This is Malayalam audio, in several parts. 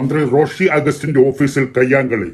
മന്ത്രി റോഷി അഗസ്റ്റിന്റെ ഓഫീസിൽ കയ്യാങ്കളി.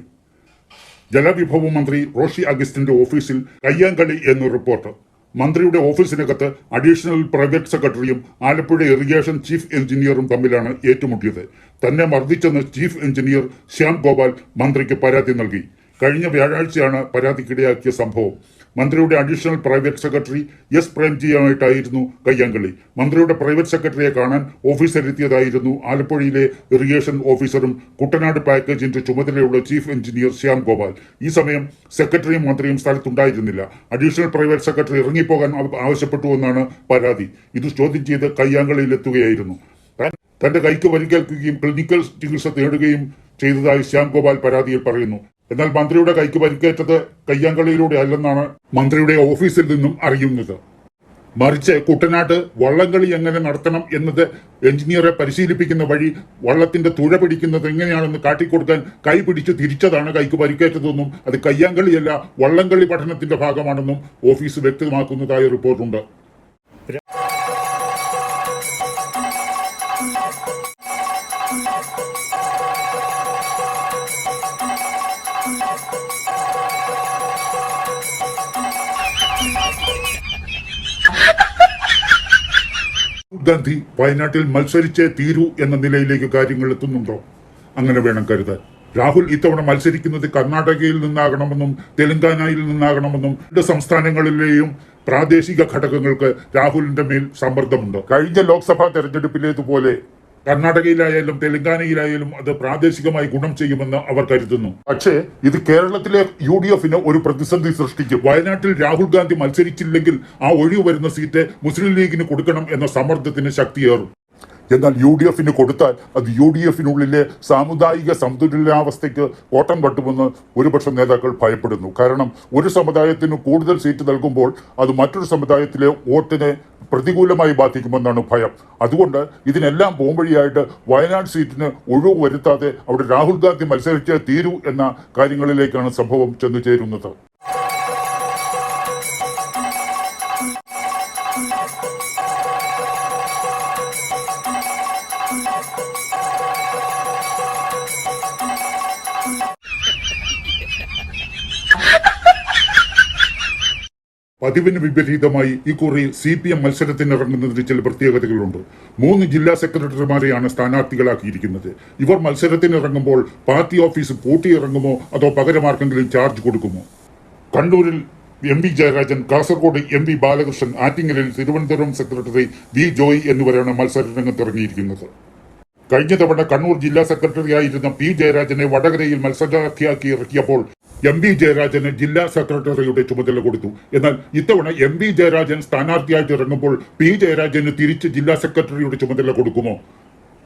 ജലവിഭവ മന്ത്രി റോഷി അഗസ്റ്റിന്റെ ഓഫീസിൽ കയ്യാങ്കളി എന്ന് റിപ്പോർട്ട്. മന്ത്രിയുടെ ഓഫീസിനകത്ത് അഡീഷണൽ പ്രൈവറ്റ് സെക്രട്ടറിയും ആലപ്പുഴ ഇറിഗേഷൻ ചീഫ് എഞ്ചിനീയറും തമ്മിലാണ് ഏറ്റുമുട്ടിയത്. തന്നെ മർദ്ദിച്ചെന്ന് ചീഫ് എഞ്ചിനീയർ ശ്യാം ഗോപാൽ മന്ത്രിക്ക് പരാതി നൽകി. കഴിഞ്ഞ വ്യാഴാഴ്ചയാണ് പരാതിക്കിടയാക്കിയ സംഭവം. മന്ത്രിയുടെ അഡീഷണൽ പ്രൈവറ്റ് സെക്രട്ടറി എസ് പ്രേംജിയുമായിട്ടായിരുന്നു കയ്യാങ്കളി. മന്ത്രിയുടെ പ്രൈവറ്റ് സെക്രട്ടറിയെ കാണാൻ ഓഫീസിലെത്തിയതായിരുന്നു ആലപ്പുഴയിലെ ഇറിഗേഷൻ ഓഫീസറും കുട്ടനാട് പാക്കേജിന്റെ ചുമതലയുള്ള ചീഫ് എഞ്ചിനീയർ ശ്യാം ഗോപാൽ. ഈ സമയം സെക്രട്ടറിയും മന്ത്രിയും സ്ഥലത്തുണ്ടായിരുന്നില്ല. അഡീഷണൽ പ്രൈവറ്റ് സെക്രട്ടറി ഇറങ്ങിപ്പോകാൻ ആവ- ആവശ്യപ്പെട്ടുവെന്നാണ് പരാതി. ഇത് ചോദ്യം ചെയ്ത് കയ്യാങ്കളിയിലെത്തുകയായിരുന്നു. തന്റെ കൈക്ക് പരിക്കേൽക്കുകയും ക്ലിനിക്കൽ ചികിത്സ തേടുകയും ചെയ്തതായി ശ്യാം ഗോപാൽ പരാതിയിൽ പറയുന്നു. എന്നാൽ മന്ത്രിയുടെ കൈക്ക് പരിക്കേറ്റത് കയ്യാങ്കളിയിലൂടെ അല്ലെന്നാണ് മന്ത്രിയുടെ ഓഫീസിൽ നിന്നും അറിയുന്നത്. മറിച്ച് കുട്ടനാട്ട് വള്ളംകളി എങ്ങനെ നടത്തണം എന്നത് എഞ്ചിനീയറെ പരിശീലിപ്പിക്കുന്ന വഴി വള്ളത്തിന്റെ തുഴ പിടിക്കുന്നത് എങ്ങനെയാണെന്ന് കാട്ടിക്കൊടുക്കാൻ കൈ പിടിച്ച് തിരിച്ചതാണ് കൈക്ക് പരിക്കേറ്റതെന്നും അത് കയ്യാങ്കളിയല്ല വള്ളംകളി പഠനത്തിന്റെ ഭാഗമാണെന്നും ഓഫീസ് വ്യക്തമാക്കുന്നതായ റിപ്പോർട്ടുണ്ട്. ഗാന്ധി വയനാട്ടിൽ മത്സരിച്ചേ തീരൂ എന്ന നിലയിലേക്ക് കാര്യങ്ങൾ എത്തുന്നുണ്ടോ? അങ്ങനെ വേണം കരുതാൻ. രാഹുൽ ഇത്തവണ മത്സരിക്കുന്നത് കർണാടകയിൽ നിന്നാകണമെന്നും തെലങ്കാനയിൽ നിന്നാകണമെന്നും രണ്ട് സംസ്ഥാനങ്ങളിലെയും പ്രാദേശിക ഘടകങ്ങൾക്ക് രാഹുലിന്റെ മേൽ സമ്മർദ്ദമുണ്ട്. കഴിഞ്ഞ ലോക്സഭാ തെരഞ്ഞെടുപ്പിലേതുപോലെ കർണാടകയിലായാലും തെലങ്കാനയിലായാലും അത് പ്രാദേശികമായി ഗുണം ചെയ്യുമെന്ന് അവർ കരുതുന്നു. പക്ഷേ ഇത് കേരളത്തിലെ യു ഡി എഫിന് ഒരു പ്രതിസന്ധി സൃഷ്ടിക്കും. വയനാട്ടിൽ രാഹുൽ ഗാന്ധി മത്സരിച്ചില്ലെങ്കിൽ ആ ഒഴിവ് വരുന്ന സീറ്റ് മുസ്ലിം ലീഗിന് കൊടുക്കണം എന്ന സമ്മർദ്ദത്തിന് ശക്തിയേറും. എന്നാൽ യു ഡി എഫിന് കൊടുത്താൽ അത് യു ഡി എഫിനുള്ളിലെ സാമുദായിക സന്തുലിതാവസ്ഥയ്ക്ക് ഓട്ടം തട്ടുമെന്ന് ഒരുപക്ഷം നേതാക്കൾ ഭയപ്പെടുന്നു. കാരണം ഒരു സമുദായത്തിന് കൂടുതൽ സീറ്റ് നൽകുമ്പോൾ അത് മറ്റൊരു സമുദായത്തിലെ വോട്ടിനെ പ്രതികൂലമായി ബാധിക്കുമെന്നാണ് ഭയം. അതുകൊണ്ട് ഇതിനെല്ലാം പോംവഴിയായിട്ട് വയനാട് സീറ്റിന് ഒഴിവ് വരുത്താതെ അവിടെ രാഹുൽ ഗാന്ധി മത്സരിച്ചേ തീരൂ എന്ന കാര്യങ്ങളിലേക്കാണ് സംഭവം ചെന്നു ചേരുന്നത് പതിവിന് വിപരീതമായി ഇക്കുറി സി പി എം മത്സരത്തിനിറങ്ങുന്നതിന് ചില പ്രത്യേകതകളുണ്ട്. മൂന്ന് ജില്ലാ സെക്രട്ടറിമാരെയാണ് സ്ഥാനാർത്ഥികളാക്കിയിരിക്കുന്നത്. ഇവർ മത്സരത്തിനിറങ്ങുമ്പോൾ പാർട്ടി ഓഫീസ് പൂട്ടിയിറങ്ങുമോ അതോ പകരമാർക്കെങ്കിലും ചാർജ് കൊടുക്കുമോ? കണ്ണൂരിൽ M V Jayarajan Kasaragod M V Balakrishnan ആറ്റിങ്ങലിൽ തിരുവനന്തപുരം സെക്രട്ടറി വി ജോയ് എന്നിവരാണ് മത്സരരംഗത്തിറങ്ങിയിരിക്കുന്നത്. കഴിഞ്ഞ തവണ കണ്ണൂർ ജില്ലാ സെക്രട്ടറിയായിരുന്ന പി ജയരാജനെ വടകരയിൽ മത്സരാർത്ഥിയാക്കി ഇറക്കിയപ്പോൾ എം വി ജയരാജന് ജില്ലാ സെക്രട്ടറിയുടെ ചുമതല കൊടുത്തു. എന്നാൽ ഇത്തവണ എം വി ജയരാജൻ സ്ഥാനാർത്ഥിയായിട്ട് ഇറങ്ങുമ്പോൾ പി ജയരാജന് തിരിച്ച് ജില്ലാ സെക്രട്ടറിയുടെ ചുമതല കൊടുക്കുമോ?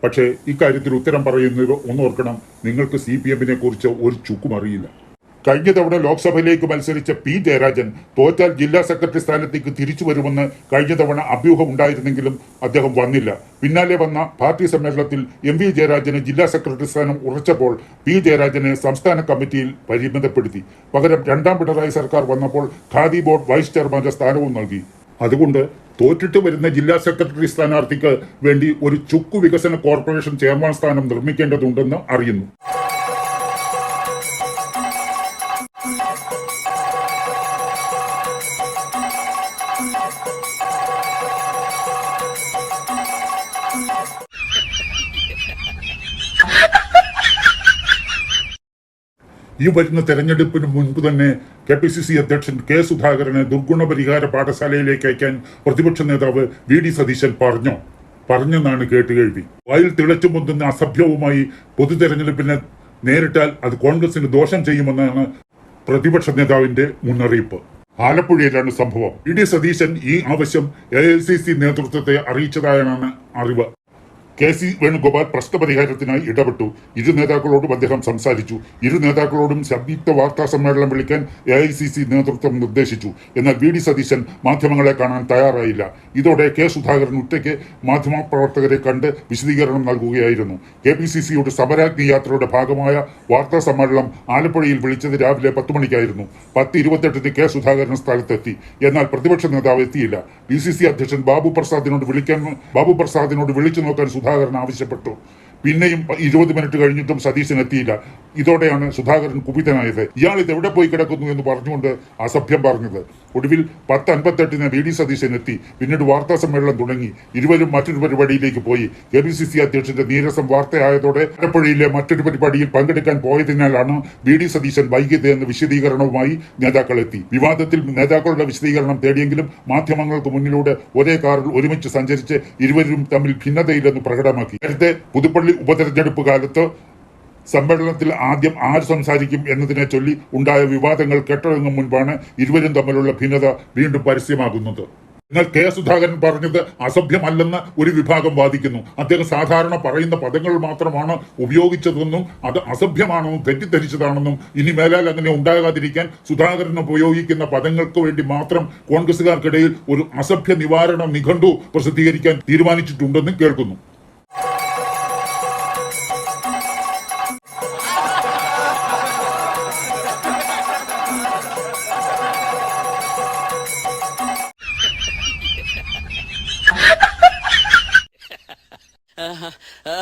പക്ഷേ ഇക്കാര്യത്തിൽ ഉത്തരം പറയുന്നത് ഒന്നോർക്കണം നിങ്ങൾക്ക് സി പി എമ്മിനെ കുറിച്ച് ഒരു ചുക്കും അറിയില്ല. കഴിഞ്ഞ തവണ ലോക്സഭയിലേക്ക് മത്സരിച്ച പി. ജയരാജൻ തോറ്റാൽ ജില്ലാ സെക്രട്ടറി സ്ഥാനത്തേക്ക് തിരിച്ചു വരുമെന്ന് കഴിഞ്ഞ തവണ അഭ്യൂഹം ഉണ്ടായിരുന്നെങ്കിലും അദ്ദേഹം വന്നില്ല. പിന്നാലെ വന്ന പാർട്ടി സമ്മേളനത്തിൽ എം വി ജയരാജന് ജില്ലാ സെക്രട്ടറി സ്ഥാനം ഉറച്ചപ്പോൾ പി. ജയരാജനെ സംസ്ഥാന കമ്മിറ്റിയിൽ പരിമിതപ്പെടുത്തി. പകരം രണ്ടാം പിണറായി സർക്കാർ വന്നപ്പോൾ ഖാദി ബോർഡ് വൈസ് ചെയർമാന്റെ സ്ഥാനവും നൽകി. അതുകൊണ്ട് തോറ്റിട്ട് വരുന്ന ജില്ലാ സെക്രട്ടറി സ്ഥാനാർത്ഥിക്ക് വേണ്ടി ഒരു ചുക്കു വികസന കോർപ്പറേഷൻ ചെയർമാൻ സ്ഥാനം നിർമ്മിക്കേണ്ടതുണ്ടെന്ന് അറിയുന്നു. ഈ വരുന്ന തെരഞ്ഞെടുപ്പിന് മുൻപ് തന്നെ കെ പി സി സി അധ്യക്ഷൻ കെ സുധാകരനെ ദുർഗുണ പരിഹാര പാഠശാലയിലേക്ക് അയക്കാൻ പ്രതിപക്ഷ നേതാവ് വി ഡി സതീശൻ പറഞ്ഞു? പറഞ്ഞെന്നാണ് കേട്ട് കേൾവി. വായിൽ തിളച്ചു പൊന്തുന്ന അസഭ്യവുമായി പൊതു തെരഞ്ഞെടുപ്പിനെ നേരിട്ടാൽ അത് കോൺഗ്രസിന് ദോഷം ചെയ്യുമെന്നാണ് പ്രതിപക്ഷ നേതാവിന്റെ മുന്നറിയിപ്പ്. ആലപ്പുഴയിലാണ് സംഭവം. വി ഡി സതീശൻ ഈ ആവശ്യം എ ഐ സി സി നേതൃത്വത്തെ അറിയിച്ചതായാണ് അറിവ്. കെ സി വേണുഗോപാൽ പ്രശ്നപരിഹാരത്തിനായി ഇടപെട്ടു. ഇരു നേതാക്കളോടും അദ്ദേഹം സംസാരിച്ചു. ഇരു നേതാക്കളോടും സംയുക്ത വാർത്താ സമ്മേളനം വിളിക്കാൻ എ ഐ സി സി നേതൃത്വം നിർദ്ദേശിച്ചു. എന്നാൽ വി ഡി സതീശൻ മാധ്യമങ്ങളെ കാണാൻ തയ്യാറായില്ല. ഇതോടെ കെ സുധാകരൻ ഉറ്റയ്ക്ക് മാധ്യമപ്രവർത്തകരെ കണ്ട് വിശദീകരണം നൽകുകയായിരുന്നു. കെ പി സി സിയുടെ സമരാഗ്നി യാത്രയുടെ ഭാഗമായ വാർത്താ സമ്മേളനം ആലപ്പുഴയിൽ വിളിച്ചത് രാവിലെ പത്ത് മണിക്കായിരുന്നു. പത്ത് ഇരുപത്തെട്ടിന് കെ സുധാകരൻ സ്ഥലത്തെത്തി. എന്നാൽ പ്രതിപക്ഷ നേതാവ് എത്തിയില്ല. ഡി സി സി അധ്യക്ഷൻ ബാബു പ്രസാദിനോട് വിളിക്കാൻ ബാബു പ്രസാദിനോട് വിളിച്ചു നോക്കാൻ സുധാകരൻ ആവശ്യപ്പെട്ടു. പിന്നെയും ഇരുപത് മിനിറ്റ് കഴിഞ്ഞിട്ടും സതീശൻ എത്തിയില്ല. ഇതോടെയാണ് സുധാകരൻ കുപിതനായത്. ഇയാൾ ഇത് എവിടെ പോയി കിടക്കുന്നു എന്ന് പറഞ്ഞുകൊണ്ട് അസഭ്യം പറഞ്ഞത്. ഒടുവിൽ പത്ത് അൻപത്തെട്ടിന് വി ഡി സതീശൻ എത്തി. പിന്നീട് വാർത്താ സമ്മേളനം തുടങ്ങി. ഇരുവരും മറ്റൊരു പരിപാടിയിലേക്ക് പോയി. കെ പി സി സി അധ്യക്ഷന്റെ നീരസം വാർത്തയായതോടെ ആലപ്പുഴയിലെ മറ്റൊരു പരിപാടിയിൽ പങ്കെടുക്കാൻ പോയതിനാലാണ് വി ഡി സതീശൻ വൈകിയത് എന്ന വിശദീകരണവുമായി നേതാക്കൾ എത്തി വിവാദത്തിൽ നേതാക്കളുടെ വിശദീകരണം തേടിയെങ്കിലും മാധ്യമങ്ങൾക്ക് മുന്നിലൂടെ ഒരേ കാറിൽ ഒരുമിച്ച് സഞ്ചരിച്ച് ഇരുവരും തമ്മിൽ ഭിന്നതയില്ലെന്ന് പ്രകടമാക്കി. നേരത്തെ പുതുപ്പള്ളി ഉപതെരഞ്ഞെടുപ്പ് കാലത്ത് സമ്മേളനത്തിൽ ആദ്യം ആര് സംസാരിക്കും എന്നതിനെ ചൊല്ലി ഉണ്ടായ വിവാദങ്ങൾ കെട്ടടങ്ങും മുൻപാണ് ഇരുവരും തമ്മിലുള്ള ഭിന്നത വീണ്ടും പരസ്യമാകുന്നത്. എന്നാൽ കെ സുധാകരൻ പറഞ്ഞത് അസഭ്യമല്ലെന്ന് ഒരു വിഭാഗം വാദിക്കുന്നു. അദ്ദേഹം സാധാരണ പറയുന്ന പദങ്ങൾ മാത്രമാണ് ഉപയോഗിച്ചതെന്നും അത് അസഭ്യമാണെന്നും തെറ്റിദ്ധരിച്ചതാണെന്നും ഇനി മേലാൽ അങ്ങനെ ഉണ്ടാകാതിരിക്കാൻ സുധാകരൻ ഉപയോഗിക്കുന്ന പദങ്ങൾക്ക് വേണ്ടി മാത്രം കോൺഗ്രസുകാർക്കിടയിൽ ഒരു അസഭ്യ നിവാരണ നിഘണ്ടു പ്രസിദ്ധീകരിക്കാൻ തീരുമാനിച്ചിട്ടുണ്ടെന്നും കേൾക്കുന്നു.